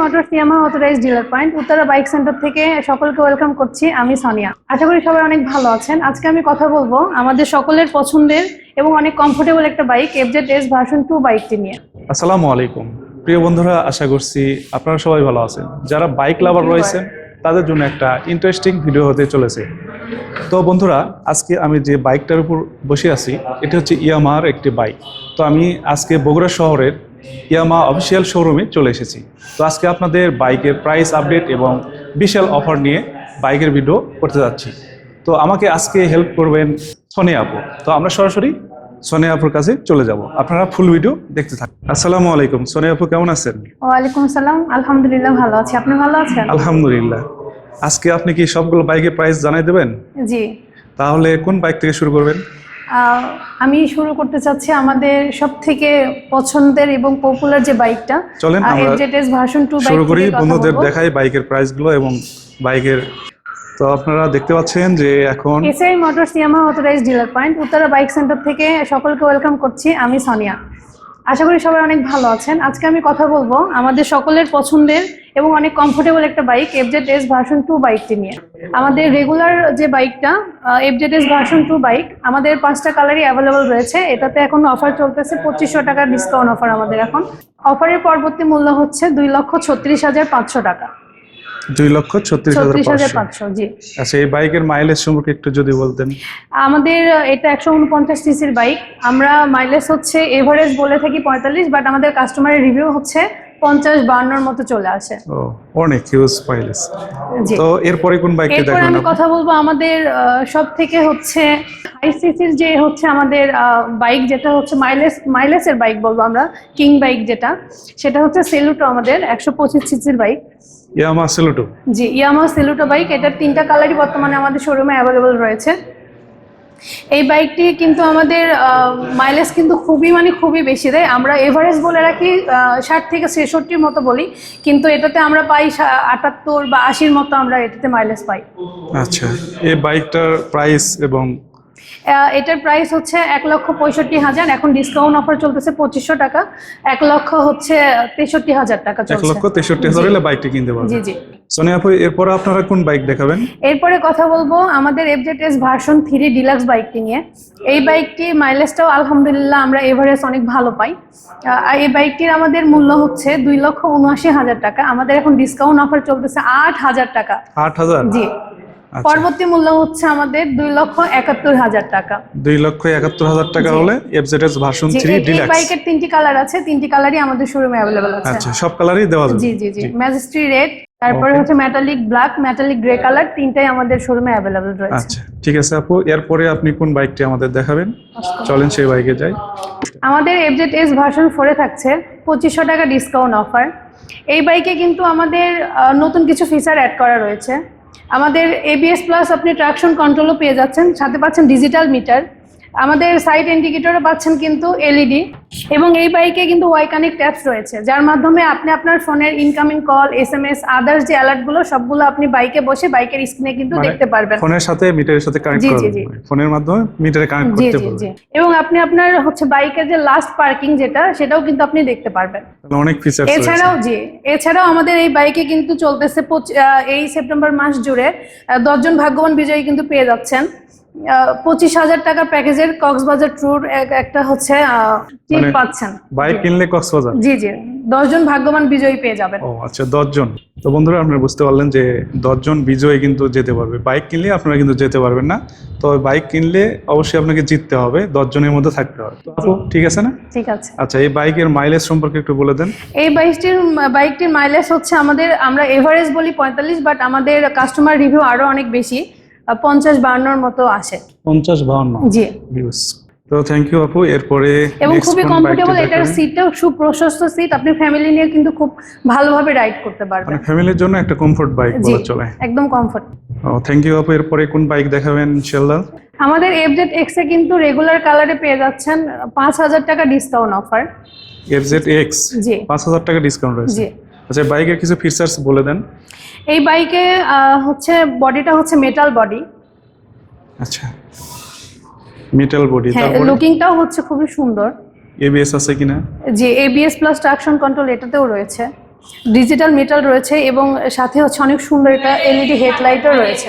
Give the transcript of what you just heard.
Motors Yamaha authorise dealer point Uttara bike centre থেকে সকলকে welcome করছি আমি সোনিয়া। আশা করি সবাই অনেক ভালো আছেন। আজকে আমি কথা বলব আমাদের সকলের পছন্দের এবং অনেক কমফোর্টেবল একটা bike FZ S version two বাইকটি নিয়ে। আসসালামু আলাইকুম। প্রিয় বন্ধুরা আশা করছি আপনারা সবাই ভালো আছেন। যারা বাইক লাভার রয়েছেন তাদের জন্য একটা ইন্টারেস্টিং ভিডিও হতে চলেছে। তো বন্ধুরা আজকে আমি যে বাইকটার উপর বসে আছি এটা হচ্ছে ইয়ামার একটি বাইক তো আমি আজকে বগুড়া শহরের ইয়ামা অফিসিয়াল শোরুমে চলে এসেছি। তো আজকে আপনাদের বাইকের প্রাইস আপডেট এবং বিশাল অফার নিয়ে বাইকের ভিডিও করতে যাচ্ছি। তো আমাকে আজকে হেল্প করবেন সোনে আপু। তো আমরা সরাসরি সোনে আপুর কাছে চলে যাব। আপনারা ফুল ভিডিও দেখতে থাকুন আসসালামু আলাইকুম। সোনে আপু কেমন আছেন? ওয়ালাইকুম সালাম আলহামদুলিল্লাহ ভালো আছি। আপনি ভালো আছেন? আলহামদুলিল্লাহ। আজকে আপনি কি সবগুলো বাইকের প্রাইস জানাই দেবেন? জি। তাহলে কোন বাইক থেকে শুরু করবেন? আমি শুরু করতে চাচ্ছি আমাদের সব থেকে পছন্দের এবং পপুলার যে বাইকটা চলেন আমরা এফজেড ভার্সন টু শুরু করি বন্ধুদের দেখাই বাইকের প্রাইসগুলো এবং বাইকের তো আপনারা দেখতে পাচ্ছেন যে এখন SI motors Yamaha authorise dealer point Uttara bike centre থেকে সকলকে ওয়েলকাম করছি আমি সোনিয়া। আশা করি সবাই অনেক ভালো আছেন। আজকে আমি কথা বলব আমাদের সকলের পছন্দের এবং অনেক কমফোর্টেবল একটা bike FZ S version two বাইকটি নিয়ে। আমাদের রেগুলার যে বাইকটা FZ S version two bike আমাদের পাঁচটা কালারই অ্যাভেলেবল রয়েছে। এটাতে এখন অফার চলতেছে পঁচিশশো টাকার ডিসকাউন্ট অফার আমাদের এখন। অফারের পরবর্তী মূল্য হচ্ছে দুই লক্ষ ছত্রিশ হাজার পাঁচশো টাকা। দুই লক্ষ ছত্রিশ হাজার পাঁচশো। জি। আচ্ছা এই বাইকের মাইলেজ সম্পর্কে একটু যদি বলতেন। আমাদের এটা একশো উনপঞ্চাশ সিসির বাইক আমরা মাইলেজ হচ্ছে এভারেজ বলে থাকি পঁয়তাল্লিশ বাট আমাদের কাস্টমারের রিভিউ হচ্ছে পঞ্চাশ বাহান্নর মতো চলে আসে। ও অনেক হিউজ মাইলেজ তো এরপরে কোন বাইকটি এরপর আমি কথা বলব আমাদের সব থেকে হচ্ছে হাই সিসির যে হচ্ছে আমাদের বাইক যেটা হচ্ছে মাইলেজ মাইলেজের বাইক বলব আমরা কিং বাইক যেটা সেটা হচ্ছে সেলুটো আমাদের একশো পঁচিশ সিসির বাইক ইয়ামা সেলুটো। জি ইয়ামা সেলুটো বাইক। এটার তিনটা কালারই বর্তমানে আমাদের শোরুমে অ্যাভেলেবল রয়েছে। এই বাইকটি কিন্তু আমাদের মাইলেজ কিন্তু খুবই মানে খুবই বেশি দেয়। আমরা এভারেজ বলে রাখি ষাট থেকে ছেষট্টির মতো বলি। কিন্তু এটাতে আমরা পাই আটাত্তর বা আশির মতো আমরা এটাতে মাইলেজ পাই। আচ্ছা এই বাইকটার প্রাইস এবং এটার প্রাইস হচ্ছে এক লক্ষ পঁয়ষট্টি হাজার। এখন ডিসকাউন্ট অফার চলতেছে পঁচিশশো টাকা। এক লক্ষ হচ্ছে তেষট্টি হাজার টাকা এক লক্ষ তেষট্টি হাজার হলে বাইকটি কিনতে পারবেন। জি সোনিয়া আপু এরপর আপনারা কোন বাইক দেখাবেন? এরপরে কথা বলব আমাদের FZ S version three deluxe বাইকটি নিয়ে। এই বাইকটি মাইলেজটাও আলহামদুলিল্লাহ আমরা এভারেজ অনেক ভালো পাই। এই বাইকটির আমাদের মূল্য হচ্ছে দুই লক্ষ উনআশি হাজার টাকা। আমাদের এখন ডিসকাউন্ট অফার চলতেছে আট হাজার টাকা। আট হাজার? জি। পরবর্তী মূল্য হচ্ছে আমাদের দুই লক্ষ একাত্তর হাজার টাকা। দুই লক্ষ একাত্তর হাজার টাকা হলে এফজেডএস ভার্সন থ্রি ডিলাক্স বাইকের তিনটি কালার আছে তিনটি কালারই আমাদের শোরুমে অ্যাভেলেবল আছে। আচ্ছা সব কালারই দেওয়া যাবে। জি জি জি ম্যাজেস্ট্রি রেড তারপরে হচ্ছে metallic black metallic grey colour তিনটাই আমাদের শোরুমে অ্যাভেলেবল রয়েছে। আচ্ছা ঠিক আছে আপু। এরপরে আপনি কোন বাইকটি আমাদের দেখাবেন? চলেন সেই বাইকে যাই। আমাদের এফজেড এস ভার্সন ফোরে থাকছে পঁচিশশো টাকা ডিসকাউন্ট অফার এই বাইকে কিন্তু আমাদের নতুন কিছু ফিচার অ্যাড করা রয়েছে। আমাদের এবিএস প্লাস আপনি ট্রাকশন কন্ট্রোলও পেয়ে যাচ্ছেন সাথে পাচ্ছেন ডিজিটাল মিটার আমাদের সাইড ইন্ডিকেটরও পাচ্ছেন কিন্তু এলইডি এবং এই বাইকে কিন্তু ওয়াই কানেক্ট অ্যাপস রয়েছে যার মাধ্যমে আপনি আপনার ফোনের incoming call S M S others যে অ্যালার্টগুলো সবগুলো আপনি বাইকে বসে বাইকের স্ক্রিনে কিন্তু মানে দেখতে পারবেন। ফোনের সাথে মিটারের সাথে কানেক্ট জি, জি, জি। ফোনের মাধ্যমে মিটারে কানেক্ট করতে পারবেন। এবং আপনি আপনার হচ্ছে বাইকের যে লাস্ট পার্কিং যেটা সেটাও কিন্তু আপনি দেখতে পারবেন। তাহলে অনেক ফিচার এছাড়াও জি এছাড়াও আমাদের এই বাইকে কিন্তু চলতেছে এই সেপ্টেম্বর মাস জুড়ে দশজন ভাগ্যবান বিজয়ী কিন্তু পেয়ে যাচ্ছেন। পঁচিশ হাজার টাকার প্যাকেজের কক্সবাজার ট্যুর একটা হচ্ছে টিপ মানে- পাচ্ছেন। বাইক কিনলে কক্সবাজার? জি জি। দশজন ভাগ্যবান বিজয়ী পেয়ে যাবেন। ও আচ্ছা দশজন। তো বন্ধুরা আপনারা বুঝতে পারলেন যে দশজন বিজয়ী কিন্তু যেতে পারবে। বাইক কিনলে আপনারা কিন্তু যেতে পারবেন না। তবে বাইক কিনলে অবশ্যই আপনাকে জিততে হবে দশজনের মধ্যে থাকতে হবে। তো ঠিক আছে না? ঠিক আছে। আচ্ছা এই বাইকের মাইলেজ সম্পর্কে একটু বলে দেন। এই বাইকটির বাইকটির মাইলেজ হচ্ছে আমাদের আমরা এভারেজ বলি পঁয়তাল্লিশ বাট আমাদের কাস্টমার রিভিউ আরও অনেক বেশি। পঞ্চাশ বাহান্নর মতো আসে পঞ্চাশ বাহান্ন জি। তো থ্যাংক ইউ আপু এরপরে এবং খুবই কমফোর্টেবল এটার? সিটটাও সুপ্রশস্ত সিট আপনি ফ্যামিলি নিয়ে কিন্তু খুব ভালোভাবে রাইড করতে পারবেন। মানে ফ্যামিলির জন্য একটা কমফোর্ট বাইক বলা চলে। একদম কমফোর্ট ও থ্যাংক ইউ আপু এরপরে কোন বাইক দেখাবেন ইনশাল্লাহ আমাদের এফজেড এক্স এ কিন্তু রেগুলার কালারে পেয়ে যাচ্ছেন পাঁচ হাজার টাকা ডিসকাউন্ট অফার এফজেড এক্স জি। পাঁচ হাজার টাকা ডিসকাউন্ট রয়েছে। জি। আচ্ছা বাইকের কিছু ফিচার্স বলে দেন। এই বাইকে হচ্ছে বডিটা হচ্ছে মেটাল বডি আচ্ছা মেটাল বডি তারপর? লুকিংটাও হচ্ছে খুবই সুন্দর। এবিএস আছে কিনা? জি এবিএস প্লাস ট্রাকশন কন্ট্রোল এটাতেও রয়েছে। ডিজিটাল মেটাল রয়েছে এবং সাথে হচ্ছে অনেক সুন্দর এটা এলইডি হেডলাইটও রয়েছে।